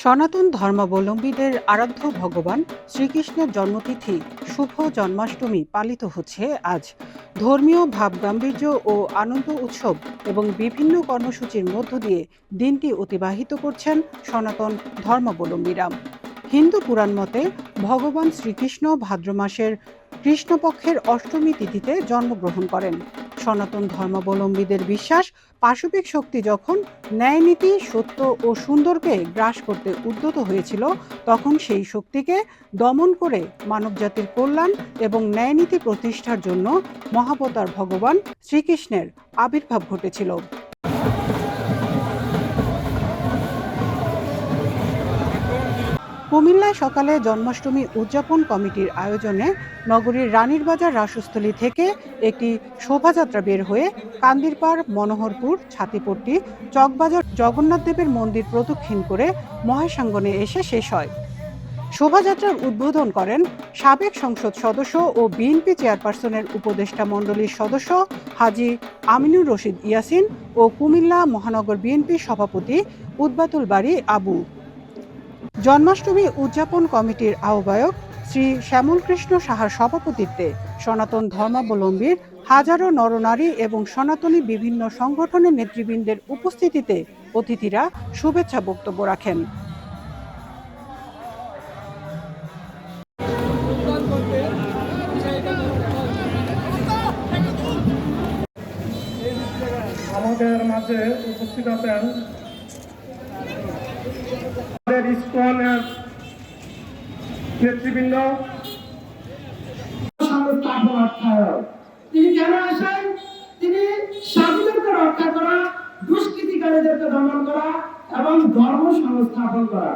সনাতন ধর্মাবলম্বীদের আরাধ্য ভগবান শ্রীকৃষ্ণের জন্মতিথি শুভ জন্মাষ্টমী পালিত হচ্ছে আজ। ধর্মীয় ভাবগাম্ভীর্য ও আনন্দ উৎসব এবং বিভিন্ন কর্মসূচির মধ্য দিয়ে দিনটি অতিবাহিত করছেন সনাতন ধর্মাবলম্বীরা। হিন্দু পুরাণ মতে ভগবান শ্রীকৃষ্ণ ভাদ্র মাসের কৃষ্ণপক্ষের অষ্টমী তিথিতে জন্মগ্রহণ করেন। সনাতন ধর্মাবলম্বীদের বিশ্বাস, পাশবিক শক্তি যখন ন্যায়নীতি, সত্য ও সুন্দরকে গ্রাস করতে উদ্যত হয়েছিল, তখন সেই শক্তিকে দমন করে মানবজাতির কল্যাণ এবং ন্যায়নীতি প্রতিষ্ঠার জন্য মহাবতার ভগবান শ্রীকৃষ্ণের আবির্ভাব ঘটেছিল। কুমিল্লায় সকালে জন্মাষ্টমী উদযাপন কমিটির আয়োজনে নগরীর রানীর বাজার রাসস্থলী থেকে একটি শোভাযাত্রা বের হয়ে কান্দিরপাড়, মনোহরপুর, ছাতিপট্টি, চকবাজার, জগন্নাথ দেবের মন্দির প্রদক্ষিণ করে মহাসাঙ্গনে এসে শেষ হয়। শোভাযাত্রার উদ্বোধন করেন সাবেক সংসদ সদস্য ও বিএনপি চেয়ারপারসনের উপদেষ্টা মণ্ডলীর সদস্য হাজি আমিনুর রশিদ ইয়াসিন ও কুমিল্লা মহানগর বিএনপির সভাপতি উদ্বাতুল বাড়ি আবু। জন্মাষ্টমী উদযাপন কমিটির আহ্বায়ক শ্রী শ্যামলকৃষ্ণ সাহার সভাপতিত্বে সনাতন ধর্মাবলম্বীর হাজারো নরনারী এবং সনাতনী বিভিন্ন সংগঠনের নেতৃবৃন্দের উপস্থিতিতে অতিথিরা শুভেচ্ছা বক্তব্য রাখেন। আমাদের মাঝে উপস্থিত আছেন ইস্কনের নেতৃবৃন্দ। তিনি কেন আসেন? তিনি স্বাধীনতাকে রক্ষা করা দুষ্কৃতিকারীদেরকে দমন করা এবং ধর্ম সংস্থাপন করা।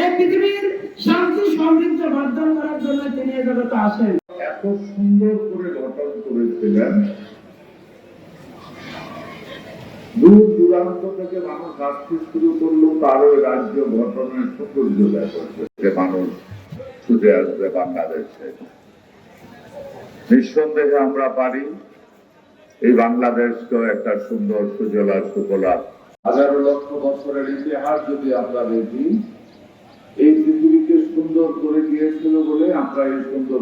এই পৃথিবীর শান্তি সমৃদ্ধ বর্ধন করার জন্য তিনি এ জগতে আসেন। এত সুন্দর করে গঠন করেছিলেন। দূর দূরান্ত থেকে মানুষ আসতে শুরু করল তারও এই রাজ্য গঠনের সৌন্দর্য দেখাচ্ছে মানুষ ছুটে আসবে বাংলাদেশে নিঃসন্দেহে আমরা পারি এই বাংলাদেশকেও একটা সুন্দর সুজলা সুফলা হাজারো লক্ষ বছরের ইতিহাস যদি আমরা দেখি এই পৃথিবীকে সুন্দর করে দিয়েছিল বলে আমরা এই সুন্দর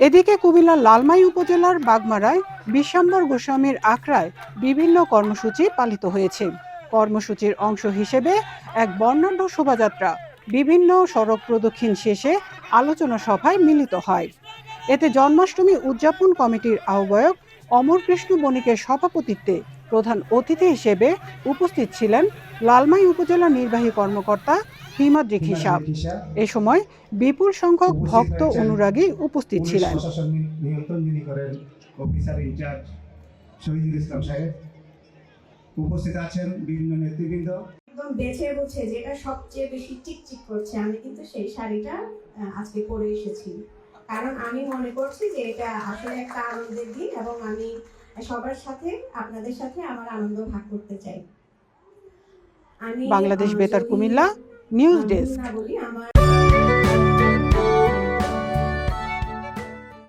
এদিকে কুমিল্লার লালমাই উপজেলার বাগমারায় বিশ্বম্বর গোস্বামীর আখড়ায় বিভিন্ন কর্মসূচি পালিত হয়েছে। কর্মসূচির অংশ হিসেবে এক বর্ণাঢ্য শোভাযাত্রা বিভিন্ন সড়ক প্রদক্ষিণ শেষে আলোচনা সভায় মিলিত হয়। এতে জন্মাষ্টমী উদযাপন কমিটির আহ্বায়ক অমর কৃষ্ণ বণিকের সভাপতিত্বে প্রধান অতিথি হিসেবে উপস্থিত ছিলেন লালমাই উপজেলা নির্বাহী কর্মকর্তা হিমাদ্রিক হিসাব এ সময় বিপুল সংখ্যক ভক্ত অনুরাগী উপস্থিত ছিলেন। প্রশাসন নিয়ন্ত্রণ যিনি করেন অফিসার ইনচার্জ শহীদুল ইসলাম সাহেব উপস্থিত আছেন বিভিন্ন নেতৃবৃন্দ। একদম বেছে বুঝে যেটা সবচেয়ে বেশি চিকচিক করছে আমি কিন্তু সেই শাড়িটা আজকে পরে এসেছি। কারণ আমি মনে করছি যে এটা আসলে একটা আনন্দের দিন এবং আমি সবার সাথে আপনাদের সাথে আমার আনন্দ ভাগ করতে চাই। আমি বাংলাদেশ বেতার কুমিল্লা নিউজ ডেস্ক। বলি আমার